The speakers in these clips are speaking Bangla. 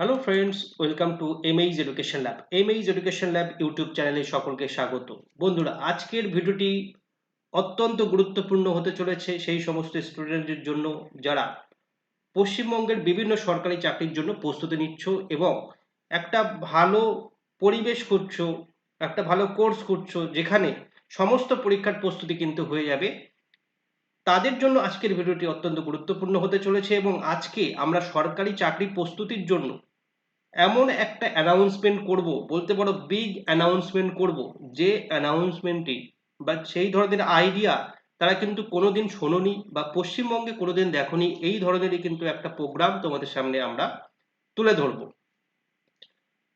Hello friends welcome to image education lab image education lab YouTube চ্যানেলে সকলকে স্বাগত। বন্ধুরা, আজকের ভিডিওটি অত্যন্ত গুরুত্বপূর্ণ হতে চলেছে সেই সমস্ত স্টুডেন্টদের জন্য যারা পশ্চিমবঙ্গের বিভিন্ন সরকারি চাকরির জন্য প্রস্তুতি নিচ্ছ এবং একটা ভালো পরিবেশ করছ একটা ভালো কোর্স করছ যেখানে সমস্ত পরীক্ষার প্রস্তুতি কিন্তু হয়ে যাবে। তাদের জন্য আজকের ভিডিওটি অত্যন্ত গুরুত্বপূর্ণ হতে চলেছে এবং আজকে আমরা সরকারি চাকরি প্রস্তুতির জন্য এমন একটা অ্যানাউন্সমেন্ট করব, বলতে পারো বিগ অ্যানাউন্সমেন্ট করব, যে অ্যানাউন্সমেন্টটি বা সেই ধরনের আইডিয়া তারা কিন্তু কোনোদিন শোনোনি বা পশ্চিমবঙ্গে কোনোদিন দেখোনি, এই ধরনেরই কিন্তু একটা প্রোগ্রাম তোমাদের সামনে আমরা তুলে ধরব।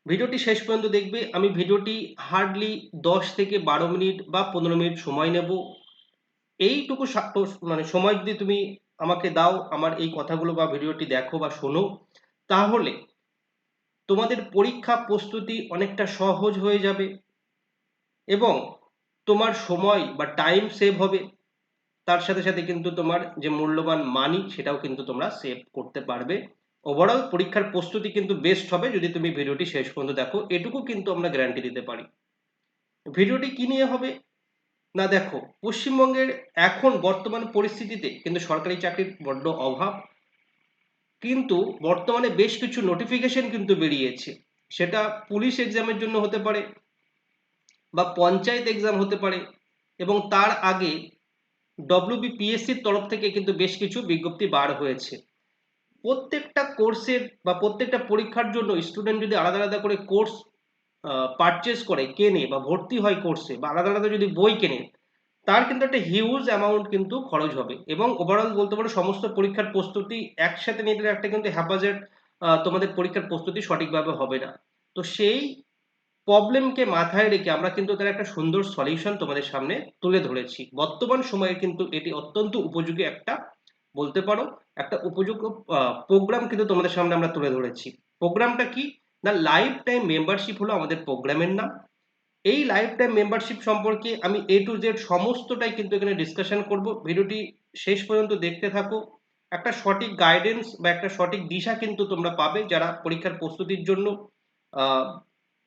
ভিডিওটি শেষ পর্যন্ত দেখবে, আমি ভিডিওটি হার্ডলি দশ থেকে বারো মিনিট বা পনেরো মিনিট সময় নেব। এইটুকু মানে সময় যদি তুমি আমাকে দাও, আমার এই কথাগুলো বা ভিডিওটি দেখো বা শোনো, তাহলে তোমাদের পরীক্ষা প্রস্তুতি অনেকটা সহজ হয়ে যাবে এবং তোমার সময় বা টাইম সেভ হবে। তার সাথে সাথে কিন্তু তোমার যে মূল্যবান মানি সেটাও কিন্তু তোমরা সেভ করতে পারবে। ওভারঅল পরীক্ষার প্রস্তুতি কিন্তু বেস্ট হবে যদি তুমি ভিডিওটি শেষ পর্যন্ত দেখো। এটুকু কিন্তু আমরা গ্যারান্টি দিতে পারি। ভিডিওটি কি নিয়ে হবে? না দেখো, পশ্চিমবঙ্গের এখন বর্তমান পরিস্থিতিতে কিন্তু সরকারি চাকরির বড্ড অভাব। কিন্তু বর্তমানে বেশ কিছু নোটিফিকেশন কিন্তু বেরিয়েছে। সেটা পুলিশ এক্সামের জন্য হতে পারে বা পঞ্চায়েত এক্সাম হতে পারে এবং তার আগে ডব্লিউবিপিএসসির তরফ থেকে কিন্তু বেশ কিছু বিজ্ঞপ্তি বার হয়েছে। প্রত্যেকটা কোর্সের বা প্রত্যেকটা পরীক্ষার জন্য স্টুডেন্ট যদি আলাদা আলাদা করে কোর্স পারচেস করে, কেনে বা ভর্তি হয় কোর্সে বা আলাদা আলাদা যদি বই কেনে, তার কিন্তু একটা হিউজ অ্যামাউন্ট কিন্তু খরচ হবে এবং ওভারঅল বলতে পারো সমস্ত পরীক্ষার প্রস্তুতি একসাথে নিয়ে গেলে একটা কিন্তু হ্যাপাজেট তোমাদের পরীক্ষার প্রস্তুতি সঠিকভাবে হবে না। তো সেই প্রবলেমকে মাথায় রেখে আমরা কিন্তু তার একটা সুন্দর সলিউশন তোমাদের সামনে তুলে ধরেছি। বর্তমান সময়ে কিন্তু এটি অত্যন্ত উপযোগী একটা, বলতে পারো একটা উপযোগ্য প্রোগ্রাম কিন্তু তোমাদের সামনে আমরা তুলে ধরেছি। প্রোগ্রামটা কি? না লাইফ টাইম মেম্বারশিপ হলো আমাদের প্রোগ্রামের নাম। এই লাইফ টাইম মেম্বারশিপ সম্পর্কে আমি এ টু জেড সমস্তটাই কিন্তু এখানে ডিসকাশন করব। ভিডিওটি শেষ পর্যন্ত দেখতে থাকো। একটা সঠিক গাইডেন্স বা একটা সঠিক দিশা কিন্তু তোমরা পাবে যারা পরীক্ষার প্রস্তুতির জন্য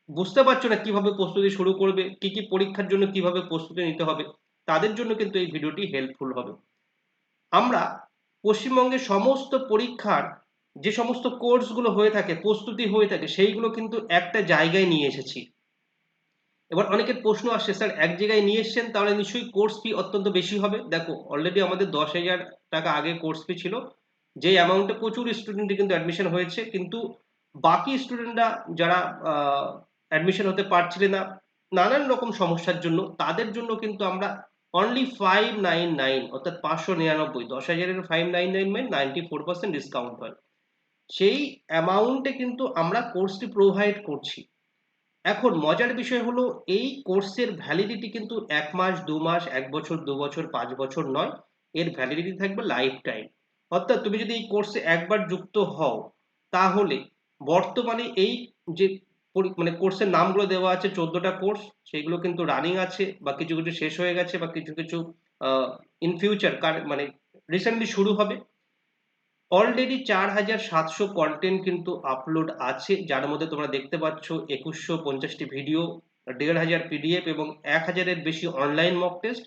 বুঝতে পারছ না কীভাবে প্রস্তুতি শুরু করবে, কি কি পরীক্ষার জন্য কীভাবে প্রস্তুতি নিতে হবে, তাদের জন্য কিন্তু এই ভিডিওটি হেল্পফুল হবে। আমরা পশ্চিমবঙ্গের সমস্ত পরীক্ষার যে সমস্ত কোর্সগুলো হয়ে থাকে, প্রস্তুতি হয়ে থাকে, সেইগুলো কিন্তু একটা জায়গায় নিয়ে এসেছি। এবার অনেকের প্রশ্ন আসছে স্যার, এক জায়গায় নিয়ে এসছেন, তাহলে নিশ্চয়ই কোর্স ফি অত্যন্ত বেশি হবে? দেখো অলরেডি আমাদের দশ হাজার টাকা আগে কোর্স ফি ছিল যে অ্যামাউন্টে প্রচুর স্টুডেন্টই কিন্তু অ্যাডমিশন হয়েছে, কিন্তু বাকি স্টুডেন্টরা যারা অ্যাডমিশন হতে পারছিলেন না, নানান রকম সমস্যার জন্য, তাদের জন্য কিন্তু আমরা অনলি ফাইভ নাইন নাইন অর্থাৎ পাঁচশো নিরানব্বই, দশ হাজারের ফাইভ নাইন নাইন মানে নাইনটি ফোর পার্সেন্ট ডিসকাউন্ট হয়। সেই অ্যামাউন্টে কিন্তু আমরা কোর্সটি প্রোভাইড করছি। এখন মজার বিষয় হলো, এই কোর্সের ভ্যালিডিটি কিন্তু এক মাস, দু মাস, এক বছর, দু বছর, পাঁচ বছর নয়, এর ভ্যালিডিটি থাকবে লাইফ টাইম অর্থাৎ তুমি যদি এই কোর্সে একবার যুক্ত হও, তাহলে বর্তমানে এই যে মানে কোর্সের নামগুলো দেওয়া আছে, চোদ্দটা কোর্স সেগুলো কিন্তু রানিং আছে, বা কিছু কিছু শেষ হয়ে গেছে, বা কিছু কিছু ইন ফিউচার মানে রিসেন্টলি শুরু হবে। অলরেডি চার হাজার সাতশো কন্টেন্ট কিন্তু আপলোড আছে। যার মধ্যে তোমরা দেখতে পাচ্ছ একুশশো পঞ্চাশটি ভিডিও দেড় হাজার পিডিএফ এবং এক হাজারের বেশি অনলাইন মক টেস্ট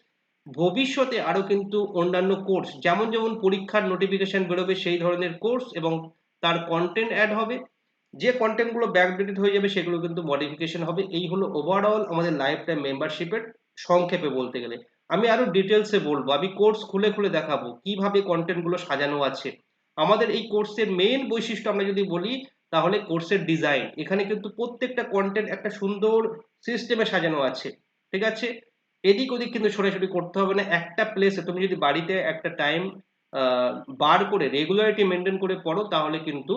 ভবিষ্যতে আরও কিন্তু অন্যান্য কোর্স যেমন যেমন পরীক্ষার নোটিফিকেশন বেরোবে সেই ধরনের কোর্স এবং তার কন্টেন্ট অ্যাড হবে। যে কন্টেন্টগুলো ব্যাকডেটেড হয়ে যাবে সেগুলো কিন্তু মডিফিকেশন হবে। এই হলো ওভারঅল আমাদের লাইফ টাইম মেম্বারশিপের সংক্ষেপে বলতে গেলে। আমি আরও ডিটেলসে বলব। আমি কোর্স খুলে খুলে দেখাবো। কীভাবে কন্টেন্টগুলো সাজানো আছে। আমাদের এই কোর্সের মেইন বৈশিষ্ট্য আমরা যদি বলি, তাহলে কোর্সের ডিজাইন এখানে কিন্তু প্রত্যেকটা কন্টেন্ট একটা সুন্দর সিস্টেমে সাজানো আছে। ঠিক আছে? এদিক ওদিক কিন্তু সরাসরি করতে হবে না। একটা প্লেসে তুমি যদি বাড়িতে একটা টাইম বার করে রেগুলারিটি মেনটেন করে পড়ো, তাহলে কিন্তু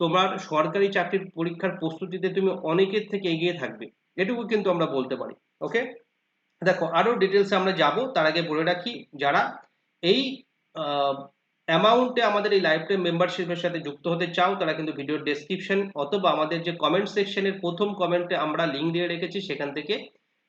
তোমার সরকারি চাকরির পরীক্ষার প্রস্তুতিতে তুমি অনেকের থেকে এগিয়ে থাকবে। এটুকু কিন্তু আমরা বলতে পারি। ওকে দেখো, আরও ডিটেলসে আমরা যাব। তার আগে বলে রাখি, যারা এই অ্যামাউন্টে আমাদের এই লাইফ টাইম মেম্বারশিপের সাথে যুক্ত হতে চাও, তারা কিন্তু ভিডিওর ডেসক্রিপশন অথবা আমাদের যে কমেন্ট সেকশনের প্রথম কমেন্টে আমরা লিঙ্ক দিয়ে রেখেছি, সেখান থেকে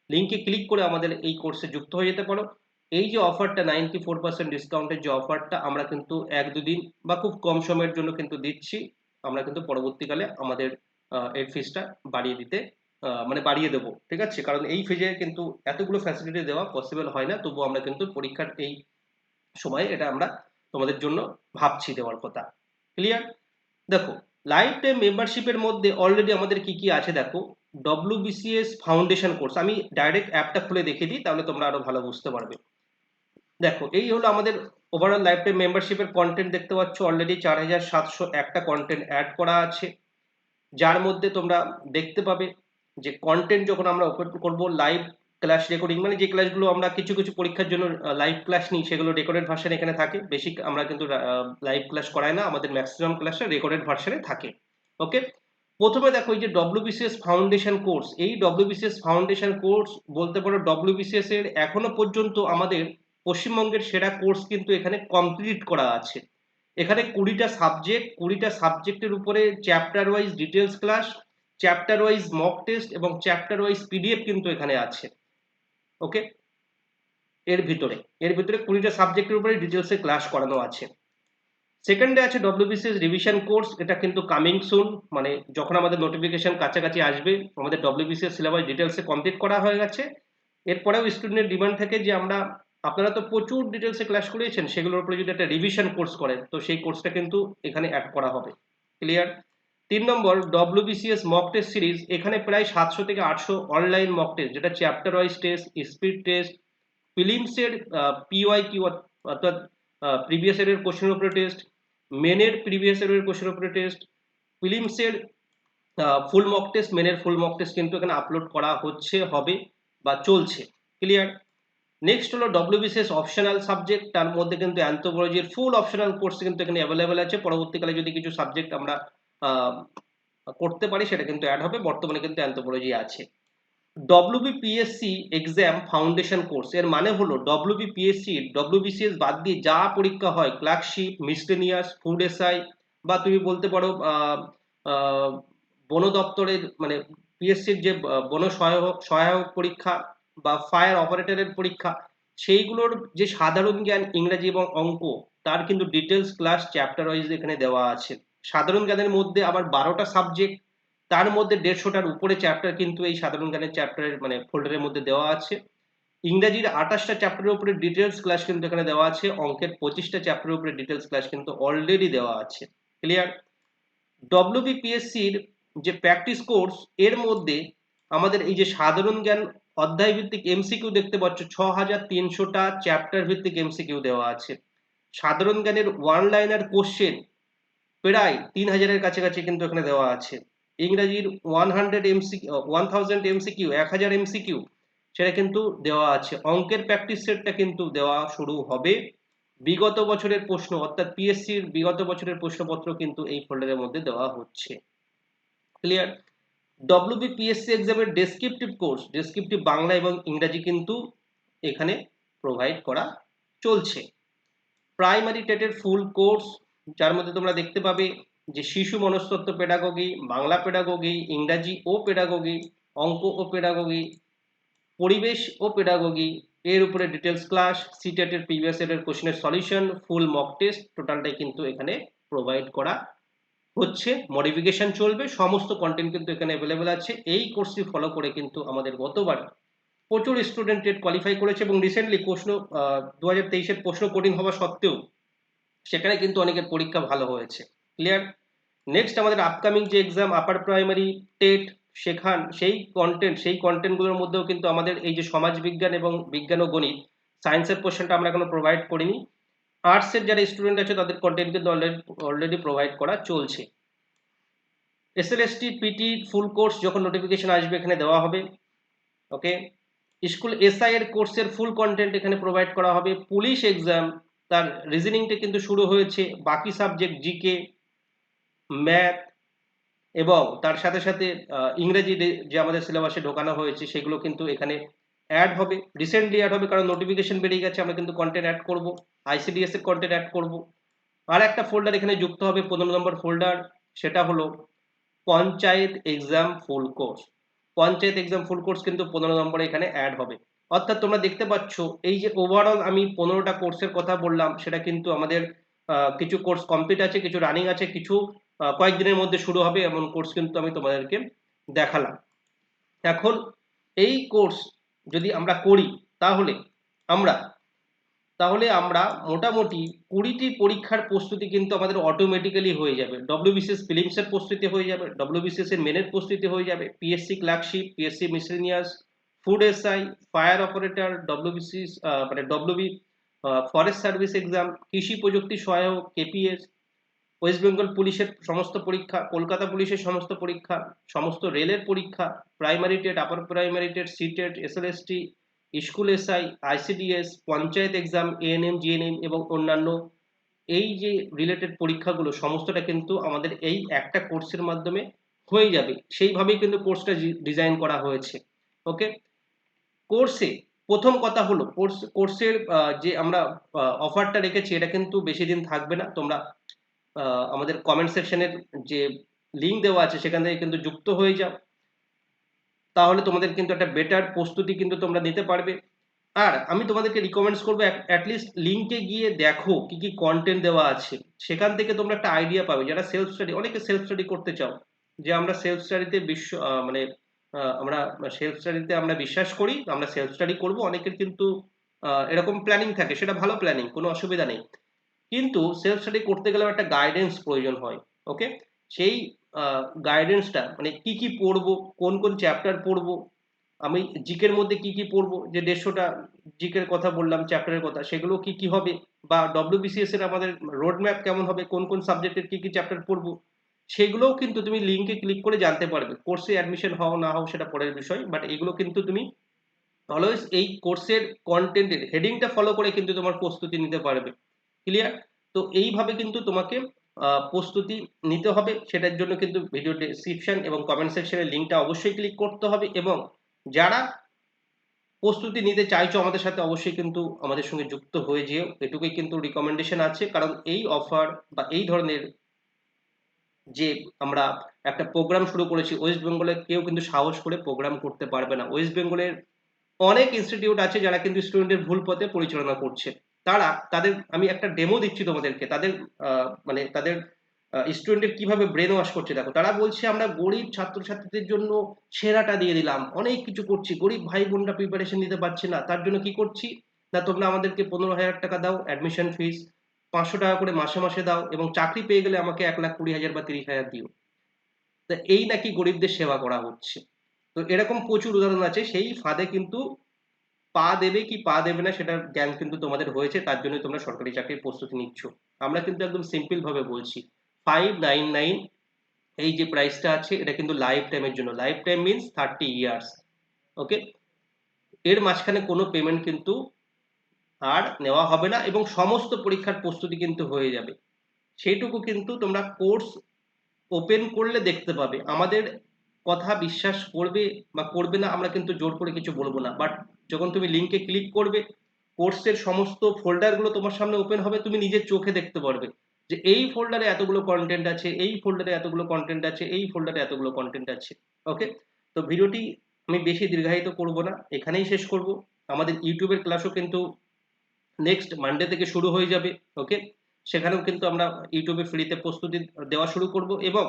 লিঙ্কে ক্লিক করে আমাদের এই কোর্সে যুক্ত হয়ে যেতে পারো। এই যে অফারটা নাইনটি ফোর পার্সেন্ট ডিসকাউন্টের যে অফারটা আমরা কিন্তু এক দুদিন বা খুব কম সময়ের জন্য কিন্তু দিচ্ছি। আমরা কিন্তু পরবর্তীকালে আমাদের এর ফিজটা বাড়িয়ে দিতে মানে বাড়িয়ে দেবো, ঠিক আছে? কারণ এই ফিজে কিন্তু এতগুলো ফ্যাসিলিটি দেওয়া পসিবল হয় না, তবুও আমরা কিন্তু পরীক্ষার এই সময়ে এটা আমরা তোমাদের জন্য ভাবছি দেওয়ার কথা। ক্লিয়ার দেখো লাইফ টাইম মেম্বারশিপের মধ্যে অলরেডি আমাদের কি কি আছে দেখো? ডব্লিউবিসিএস ফাউন্ডেশন কোর্স আমি ডাইরেক্ট অ্যাপটা খুলে দেখে দিই, তাহলে তোমরা আরও ভালো বুঝতে পারবে। দেখো, এই হলো আমাদের ওভারঅল লাইফ টাইম মেম্বারশিপের কন্টেন্ট দেখতে পাচ্ছ অলরেডি চার হাজার সাতশো একটা কন্টেন্ট অ্যাড করা আছে। যার মধ্যে তোমরা দেখতে পাবে যে কন্টেন্ট যখন আমরা ওপেন করব লাইভ ক্লাস রেকর্ডিং মানে যে ক্লাসগুলো আমরা কিছু কিছু পরীক্ষার জন্য লাইভ ক্লাস নিই, সেগুলো রেকর্ডেড ভার্সন এখানে থাকে। বেশি আমরা কিন্তু লাইভ ক্লাস করাই না, আমাদের ম্যাক্সিমাম ক্লাসটা রেকর্ডেড ভার্সনে থাকে। ওকে প্রথমে দেখো এই যে ডব্লিউবিসিএস ফাউন্ডেশন কোর্স এই ডব্লিউবিসিএস ফাউন্ডেশন কোর্স বলতে পারো ডব্লিউবিসিএস এর এখনও পর্যন্ত আমাদের পশ্চিমবঙ্গের সেরা কোর্স কিন্তু এখানে কমপ্লিট করা আছে। এখানে কুড়িটা সাবজেক্ট কুড়িটা সাবজেক্টের উপরে chapter wise details class chapter wise mock test এবং চ্যাপ্টার ওয়াইজ পিডিএফ কিন্তু এখানে আছে। ওকে এর ভিতরে। এর ভিতরে কুড়িটা সাবজেক্টের উপরে ডিটেলসে ক্লাস করানো আছে। সেকেন্ডে আছে ডব্লিউবিসিএস রিভিশন কোর্স এটা কিন্তু কামিং সুন মানে যখন আমাদের নোটিফিকেশন কাছাকাছি আসবে, আমাদের ডব্লিউবিসিএস সিলেবাস ডিটেলসে কমপ্লিট করা হয়ে গেছে। এরপরেও স্টুডেন্টের ডিমান্ড থাকে যে আমরা, আপনারা তো প্রচুর ডিটেলসে ক্লাস করিয়েছেন, সেগুলোর উপরে যদি একটা রিভিশন কোর্স করেন, তো সেই কোর্সটা কিন্তু এখানে অ্যাড করা হবে। ক্লিয়ার তিন নম্বর ডব্লিউবিসিএস মক টেস্ট সিরিজ এখানে প্রায় সাতশো থেকে আটশো অনলাইন মক টেস্ট যেটা chapter wise test speed test ফিলিমসের PY Q অর্থাৎ প্রিভিয়াস ইয়ারের কোশ্চেনের উপরে টেস্ট মেনের প্রিভিয়াস ইয়ারের কোশ্চেনের উপরে টেস্ট ফিলিমসের ফুল মক টেস্ট মেনের ফুল মক টেস্ট কিন্তু এখানে আপলোড করা হচ্ছে, হবে বা চলছে। ক্লিয়ার নেক্সট হলো ডব্লিউবিসিএস অপশনাল সাবজেক্ট তার মধ্যে কিন্তু অ্যান্থোপোলজির ফুল অপশনাল কোর্স কিন্তু এখানে অ্যাভেলেবেল আছে। পরবর্তীকালে যদি কিছু সাবজেক্ট আমরা করতে পারি সেটা কিন্তু অ্যাড হবে। বর্তমানে কিন্তু অ্যান্থোপোলজি আছে। ডব্লিউবিপিএসসি এক্সাম ফাউন্ডেশন কোর্স এর মানে হলো ডব্লিউবিপিএসসি ডব্লিউবিসিএস বাদ দিয়ে যা পরীক্ষা হয় ক্লার্কশিপ মিসলেনিয়াস ফুড এসআই বা তুমি বলতে পারো বন দপ্তরের মানে পিএসসির যে বন সহায়ক সহায়ক পরীক্ষা বা ফায়ার অপারেটরের পরীক্ষা, সেইগুলোর যে সাধারণ জ্ঞান ইংরেজি এবং অঙ্ক, তার কিন্তু ডিটেলস ক্লাস চ্যাপ্টার ওয়াইজ এখানে দেওয়া আছে। সাধারণ জ্ঞানের মধ্যে আবার বারোটা সাবজেক্ট তার মধ্যে দেড়শোটার উপরে চ্যাপ্টার কিন্তু এই সাধারণ জ্ঞানের চ্যাপ্টারের মানে ফোল্ডারের মধ্যে দেওয়া আছে। ইংরাজির আঠাশটা চ্যাপ্টারের উপরে ডিটেলস ক্লাস কিন্তু এখানে দেওয়া আছে, অঙ্কের পঁচিশটা চ্যাপ্টারের উপরে ডিটেলস ক্লাস কিন্তু অলরেডি দেওয়া আছে। ক্লিয়ার ডব্লিউবিপিএসসির যে প্র্যাকটিস কোর্স এর মধ্যে আমাদের এই যে সাধারণ জ্ঞান অধ্যায় ভিত্তিক এমসিকিউ দেখতে পাচ্ছ ছ হাজার তিনশোটা চ্যাপ্টার ভিত্তিক এমসিকিউ দেওয়া আছে। সাধারণ জ্ঞানের ওয়ান লাইনার কোশ্চেন প্রায় তিন হাজারের কাছাকাছি কিন্তু এখানে দেওয়া আছে। ইংরাজির one hundred M C one thousand MCQ এক হাজার এমসিকিউ সেটা কিন্তু দেওয়া আছে। অঙ্কের প্র্যাকটিস সেটটা কিন্তু দেওয়া শুরু হবে। বিগত বছরের প্রশ্ন, অর্থাৎ পিএসসির বিগত বছরের প্রশ্নপত্র কিন্তু এই ফোল্ডারের মধ্যে দেওয়া হচ্ছে। ক্লিয়ার ডব্লিউবিপিএসসি এক্সামের ডেসক্রিপটিভ কোর্স ডেসক্রিপটিভ বাংলা এবং ইংরাজি কিন্তু এখানে প্রোভাইড করা চলছে। প্রাইমারি টেটের ফুল কোর্স যার মধ্যে তোমরা দেখতে পাবে যে শিশু মনস্তত্ত্ব পেডাগগি বাংলা পেডাগগি ইংরাজি ও পেডাগগি অঙ্ক ও পেডাগগি পরিবেশ ও পেডাগগি এর উপরে ডিটেলস ক্লাস সিটেটের প্রিভিয়াস ইয়ারের কোশ্চেনের সলিউশন ফুল মক টেস্ট টোটালটাই কিন্তু এখানে প্রোভাইড করা হচ্ছে। মডিফিকেশন চলবে, সমস্ত কন্টেন্ট কিন্তু এখানে অ্যাভেলেবেল আছে। এই কোর্সটি ফলো করে কিন্তু আমাদের গতবার প্রচুর স্টুডেন্ট কোয়ালিফাই করেছে এবং রিসেন্টলি প্রশ্ন দু হাজার তেইশের প্রশ্ন কঠিন হওয়া সত্ত্বেও সেখানে কিন্তু অনেকের পরীক্ষা ভালো হয়েছে। ক্লিয়ার নেক্সট আমাদের আপকামিং যে এক্সাম আপার প্রাইমারি টেট, সেখান, সেই কন্টেন্ট সেই কন্টেন্টগুলোর মধ্যেও কিন্তু আমাদের এই যে সমাজ বিজ্ঞান এবং বিজ্ঞান ও গণিত সায়েন্সের পোর্শনটা আমরা এখনও প্রোভাইড করিনি। আর্টসের যারা স্টুডেন্ট আছে, তাদের কন্টেন্ট কিন্তু অলরেডি প্রোভাইড করা চলছে। এসএলএসটি পিটি ফুল কোর্স যখন নোটিফিকেশন আসবে, এখানে দেওয়া হবে। ওকে স্কুল এসআই এর কোর্সের ফুল কন্টেন্ট এখানে প্রোভাইড করা হবে। পুলিশ এক্সাম তার রিজনিংটা কিন্তু শুরু হয়েছে বাকি সাবজেক্ট জিকে ম্যাথ এবং তার সাথে সাথে ইংরেজি যে আমাদের সিলেবাসে ঢোকানো হয়েছে সেগুলো কিন্তু এখানে অ্যাড হবে। রিসেন্টলি অ্যাড হবে কারণ নোটিফিকেশন বেরিয়ে গেছে, আমরা কিন্তু কন্টেন্ট অ্যাড করব আইসিডিএস এর কন্টেন্ট অ্যাড করব। আর একটা ফোল্ডার এখানে যুক্ত হবে, পনেরো নম্বর ফোল্ডার সেটা হলো panchayat exam full course panchayat exam full course কিন্তু পনেরো নম্বরে এখানে অ্যাড হবে। অর্থাৎ তোমরা দেখতে পাচ্ছ, এই যে ওভারঅল আমি পনেরোটা কোর্সের কথা বললাম, সেটা কিন্তু আমাদের কিছু কোর্স কমপ্লিট আছে, কিছু রানিং আছে, কিছু কয়েকদিনের মধ্যে শুরু হবে এমন কোর্স কিন্তু আমি তোমাদেরকে দেখালাম। এখন এই কোর্স যদি আমরা করি, তাহলে আমরা তাহলে আমরা মোটামুটি কুড়িটি পরীক্ষার প্রস্তুতি কিন্তু আমাদের অটোমেটিক্যালি হয়ে যাবে। ডব্লিউবিসিএস ফিলিংসের প্রস্তুতি হয়ে যাবে ডব্লিউবিসিএস এর মেনের প্রস্তুতি হয়ে যাবে PSC clerkship PSC miscellaneous food SI fire operator WBCS মানে ডব্লিউবি ফরেস্ট সার্ভিস এক্সাম কৃষি প্রযুক্তি সহায়ক কেপিএস ওয়েস্ট বেঙ্গল পুলিশের সমস্ত পরীক্ষা, কলকাতা পুলিশের সমস্ত পরীক্ষা, সমস্ত রেলের পরীক্ষা primary TET upper primary TET C TET SLST school SI ICDS panchayat exam ANM GNM এবং অন্যান্য। এই যে রিলেটেড পরীক্ষাগুলো, সমস্তটা কিন্তু আমাদের এই একটা কোর্সের মাধ্যমে হয়ে যাবে। সেইভাবেই কিন্তু কোর্সটা ডিজাইন করা হয়েছে। ওকে কোর্সে প্রথম কথা হলো কোর্স কোর্সের যে আমরা অফারটা রেখেছি, এটা কিন্তু বেশি দিন থাকবে না। তোমরা আমাদের কমেন্ট সেকশনের যে লিঙ্ক দেওয়া আছে, সেখান থেকে কিন্তু যুক্ত হয়ে যাও। তাহলে তোমাদের কিন্তু একটা বেটার প্রস্তুতি কিন্তু তোমরা নিতে পারবে। আর আমি তোমাদেরকে রিকমেন্ডস করব অ্যাটলিস্ট লিঙ্কে গিয়ে দেখো কি কি কন্টেন্ট দেওয়া আছে। সেখান থেকে তোমরা একটা আইডিয়া পাবে। যারা সেলফ স্টাডি অনেকে সেলফ স্টাডি করতে চাও, যে আমরা সেলফ স্টাডিতে বিশ্ব মানে আমরা সেলফ স্টাডিতে আমরা বিশ্বাস করি, আমরা সেলফ স্টাডি করব, অনেকের কিন্তু এরকম প্ল্যানিং থাকে, সেটা ভালো প্ল্যানিং কোনো অসুবিধা নেই। কিন্তু সেলফ স্টাডি করতে গেলেও একটা গাইডেন্স প্রয়োজন হয় ওকে সেই গাইডেন্সটা মানে কি কি পড়ব, কোন কোন চ্যাপ্টার পড়ব, আমি জিকের মধ্যে কি কি পড়ব, যে দেড়শোটা জিকের কথা বললাম চ্যাপ্টারের কথা, সেগুলো কি কি হবে, বা ডব্লিউবিসিএস এর আমাদের রোড ম্যাপ কেমন হবে, কোন কোন সাবজেক্টের কি কি চ্যাপ্টার পড়ব সেগুলোও কিন্তু তুমি লিঙ্কে ক্লিক করে জানতে পারবে। কোর্সে অ্যাডমিশন হও না হও সেটা পরের বিষয় বাট এগুলো কিন্তু তুমি অলওয়েজ এই কোর্সের কন্টেন্টের হেডিংটা ফলো করে কিন্তু তোমার প্রস্তুতি নিতে পারবে। ক্লিয়ার তো এইভাবে কিন্তু তোমাকে প্রস্তুতি নিতে হবে। সেটার জন্য কিন্তু ভিডিও ডেসক্রিপশন এবং কমেন্ট সেকশনের লিঙ্কটা অবশ্যই ক্লিক করতে হবে এবং যারা প্রস্তুতি নিতে চাইছো আমাদের সাথে অবশ্যই কিন্তু আমাদের সঙ্গে যুক্ত হয়ে যেও। এটুকুই কিন্তু রিকমেন্ডেশন আছে। কারণ এই অফার বা এই ধরনের যে আমরা একটা প্রোগ্রাম শুরু করেছি ওয়েস্ট বেঙ্গলে কেউ কিন্তু সাহস করে প্রোগ্রাম করতে পারবে না। ওয়েস্ট বেঙ্গলের অনেক ইনস্টিটিউট আছে যারা কিন্তু স্টুডেন্টের ভুল পথে পরিচালনা করছে। তারা, তাদের, আমি একটা ডেমো দিচ্ছি তোমাদেরকে। তাদের মানে তাদের স্টুডেন্টের কীভাবে ব্রেন ওয়াশ করছে দেখো। তারা বলছে, আমরা গরিব ছাত্রছাত্রীদের জন্য সেরাটা দিয়ে দিলাম। অনেক কিছু করছি। গরিব ভাই বোনরা প্রিপারেশন নিতে পারছে না। তার জন্য কি করছি? না, তোমরা আমাদেরকে পনেরো হাজার টাকা দাও অ্যাডমিশন ফিস পাঁচশো টাকা করে মাসে মাসে দাও এবং চাকরি পেয়ে গেলে আমাকে এক লাখ কুড়ি হাজার বা তিরিশ হাজার দিও। তা এই নাকি গরিবদের সেবা করা হচ্ছে। তো এরকম প্রচুর উদাহরণ আছে, সেই ফাঁদে কিন্তু পা দেবে কি পা দেবে না সেটার জ্ঞান কিন্তু তোমাদের হয়েছে, তার জন্য তোমরা সরকারি চাকরির প্রস্তুতি নিচ্ছ। আমরা কিন্তু একদম সিম্পল ভাবে বলছি ফাইভ নাইন নাইন এই যে প্রাইসটা আছে, এটা কিন্তু লাইফ টাইমের জন্য। Life time means thirty years okay এর মাঝখানে কোনো পেমেন্ট কিন্তু আর নেওয়া হবে না এবং সমস্ত পরীক্ষার প্রস্তুতি কিন্তু হয়ে যাবে। সেইটুকু কিন্তু তোমরা কোর্স ওপেন করলে দেখতে পাবে। আমাদের কথা বিশ্বাস করবে বা করবে না আমরা কিন্তু জোর করে কিছু বলব না। বাট যখন তুমি লিঙ্কে ক্লিক করবে, কোর্সের সমস্ত ফোল্ডারগুলো তোমার সামনে ওপেন হবে, তুমি নিজের চোখে দেখতে পারবে যে এই ফোল্ডারে এতগুলো কন্টেন্ট আছে, এই ফোল্ডারে এতগুলো কন্টেন্ট আছে, এই ফোল্ডারে এতগুলো কন্টেন্ট আছে। ওকে তো ভিডিওটি আমি বেশি দীর্ঘায়িত করব না। এখানেই শেষ করব। আমাদের ইউটিউবের ক্লাসও কিন্তু নেক্সট মানডে থেকে শুরু হয়ে যাবে ওকে সেখানেও কিন্তু আমরা ইউটিউবে ফ্রিতে প্রস্তুতি দেওয়া শুরু করব এবং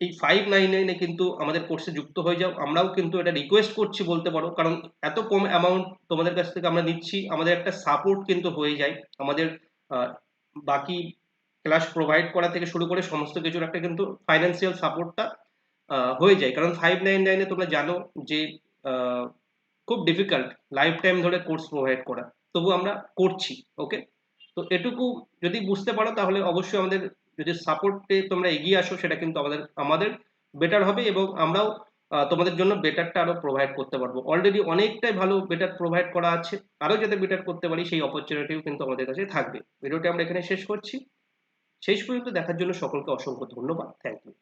এই ফাইভ নাইন নাইনে কিন্তু আমাদের কোর্সে যুক্ত হয়ে যাও। আমরাও কিন্তু এটা রিকোয়েস্ট করছি বলতে পারো, কারণ এত কম অ্যামাউন্ট তোমাদের কাছ থেকে আমরা নিচ্ছি, আমাদের একটা সাপোর্ট কিন্তু হয়ে যায়। আমাদের বাকি ক্লাস প্রোভাইড করা থেকে শুরু করে সমস্ত কিছুর একটা কিন্তু ফাইন্যান্সিয়াল সাপোর্টটা হয়ে যায়। কারণ ফাইভ নাইন নাইনে তোমরা জানো যে খুব ডিফিকাল্ট লাইফ টাইম ধরে কোর্স প্রোভাইড করা। তবু আমরা করছি ওকে তো এটুকু যদি বুঝতে পারো তাহলে অবশ্যই আমাদের যদি সাপোর্টে তোমরা এগিয়ে আসো, সেটা কিন্তু আমাদের আমাদের বেটার হবে এবং আমরাও তোমাদের জন্য বেটারটা আরও প্রোভাইড করতে পারব। অলরেডি অনেকটাই ভালো বেটার প্রোভাইড করা আছে আরও যাতে বেটার করতে পারি সেই অপরচুনিটিও কিন্তু আমাদের কাছে থাকবে। ভিডিওটি আমরা এখানে শেষ করছি। শেষ পর্যন্ত দেখার জন্য সকলকে অসংখ্য ধন্যবাদ। Thank you